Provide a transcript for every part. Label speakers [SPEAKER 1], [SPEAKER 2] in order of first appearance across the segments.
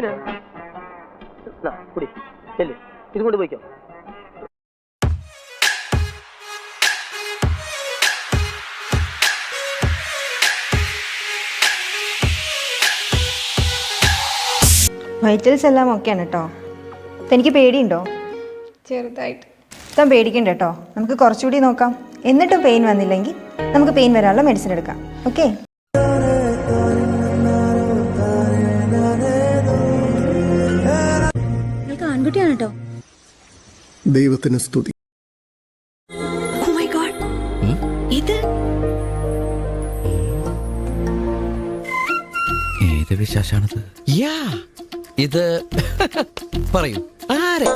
[SPEAKER 1] എന്തിനാ? കുടി. ചെല്ലു. ഇതും കൊണ്ട് പോയിക്കോ.
[SPEAKER 2] വൈറ്റൽസ് എല്ലാം ഓക്കെയാണ് കേട്ടോ തനിക്ക് പേടിയുണ്ടോ?
[SPEAKER 3] ചെറുതായിട്ട്.
[SPEAKER 2] താൻ പേടിക്കണ്ട കേട്ടോ നമുക്ക് കുറച്ചുകൂടി നോക്കാം. എന്നിട്ടും പെയിൻ വന്നില്ലെങ്കിൽ നമുക്ക് പെയിൻ വരാനുള്ള മെഡിസിൻ എടുക്കാം. ഓക്കെ
[SPEAKER 4] ദൈവത്തിന് സ്തുതി.
[SPEAKER 5] ഇത്?
[SPEAKER 6] ഏത് വിശേഷാണത്? യാ ഇത് പറയൂ. ആരെ?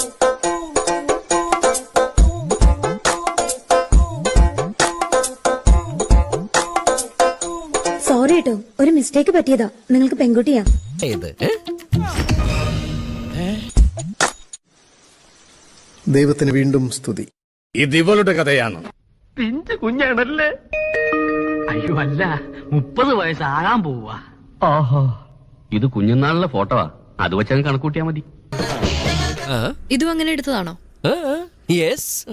[SPEAKER 5] സോറി കേട്ടോ ഒരു മിസ്റ്റേക്ക് പറ്റിയതാ. നിങ്ങൾക്ക് പെൺകുട്ടിയാ.
[SPEAKER 6] ഏത്? ഏ?
[SPEAKER 4] ദൈവത്തിന് വീണ്ടും സ്തുതി.
[SPEAKER 7] ഇത് ഇവളുടെ കഥയാണ്.
[SPEAKER 1] പിഞ്ചു കുഞ്ഞാണല്ലേ?
[SPEAKER 8] അയ്യോ അല്ല. മുപ്പത് വയസ്സാകാൻ പോവാ ഓഹോ ഇത് കുഞ്ഞുനാളിലെ ഫോട്ടോവാ അത് വെച്ചങ്ങ് കണക്കൂട്ടിയാ മതി?
[SPEAKER 9] ഇതും അങ്ങനെ എടുത്തതാണോ?
[SPEAKER 6] യെസ്.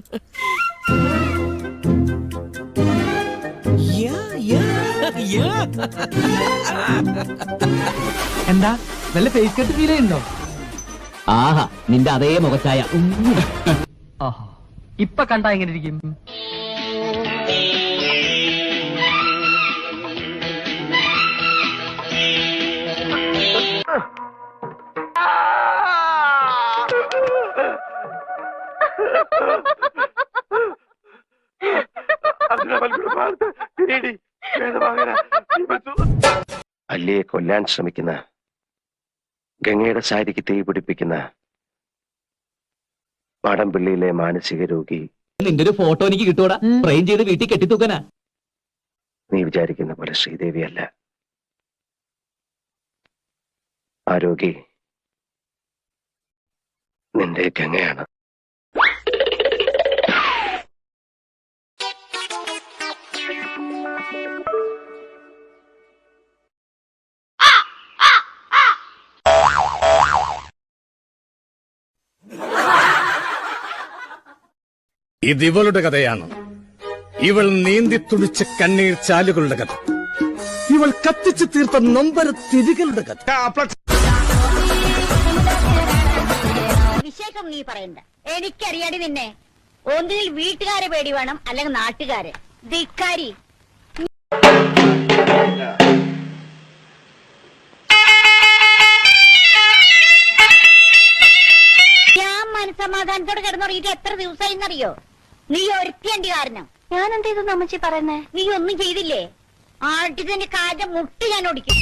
[SPEAKER 1] എന്താ? നല്ല ഫേസ് കട്ട് ഫീൽ ചെയ്യുന്നുണ്ടോ?
[SPEAKER 8] ആഹാ നിന്റെ അതേ മുഖച്ചായ. ഇപ്പൊ കണ്ടാ എങ്ങനെ ഇരിക്കും
[SPEAKER 10] അല്ലേ കൊല്ലാൻ ശ്രമിക്കുന്ന ഗംഗയുടെ സാരിക്ക് തീ പിടിപ്പിക്കുന്ന മാടമ്പിള്ളിയിലെ മാനസിക രോഗി.
[SPEAKER 8] നിന്റെ ഒരു ഫോട്ടോ എനിക്ക് കിട്ടൂടാ. ഫ്രെയിം ചെയ്ത് വീട്ടിൽ കെട്ടിത്തൂക്കനാ.
[SPEAKER 10] നീ വിചാരിക്കുന്ന പോലെ ശ്രീദേവി അല്ല രോഗി നിന്റെ ഗംഗയാണ്.
[SPEAKER 7] ഇത് ഇവളുടെ കഥയാണ്. ഇവൾ നീന്തി തുടിച്ച കണ്ണീർ ചാലുകളുടെ കഥ. ഇവൾ കത്തിച്ചു തീർത്ത നൊമ്പര തിരികളുടെ കഥ.
[SPEAKER 5] അഭിഷേകം നീ പറയണ്ട. എനിക്കറിയാടി നിന്നെ. ഒന്നിൽ വീട്ടുകാരെ പേടി വേണം അല്ലെങ്കിൽ നാട്ടുകാരെ. ധിക്കാരി ഞാൻ മനസമാധാനത്തോടെ കിടന്നുറങ്ങിയിട്ട് എത്ര ദിവസമായിന്നറിയോ? നീ ഒരുത്തിയണ്ടി കാരണം ഞാൻ എന്ത് ചെയ്തു അമ്മച്ചി പറയുന്നേ? നീ ഒന്നും ചെയ്തില്ലേ? ആട്ടിന്റെ കാര്യം മുട്ടി ഞാൻ ഒടിക്കും.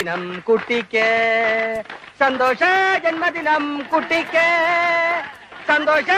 [SPEAKER 1] ജന്മദിനം കുട്ടിക്ക് സന്തോഷ ജന്മദിനം കുട്ടിക്ക് സന്തോഷ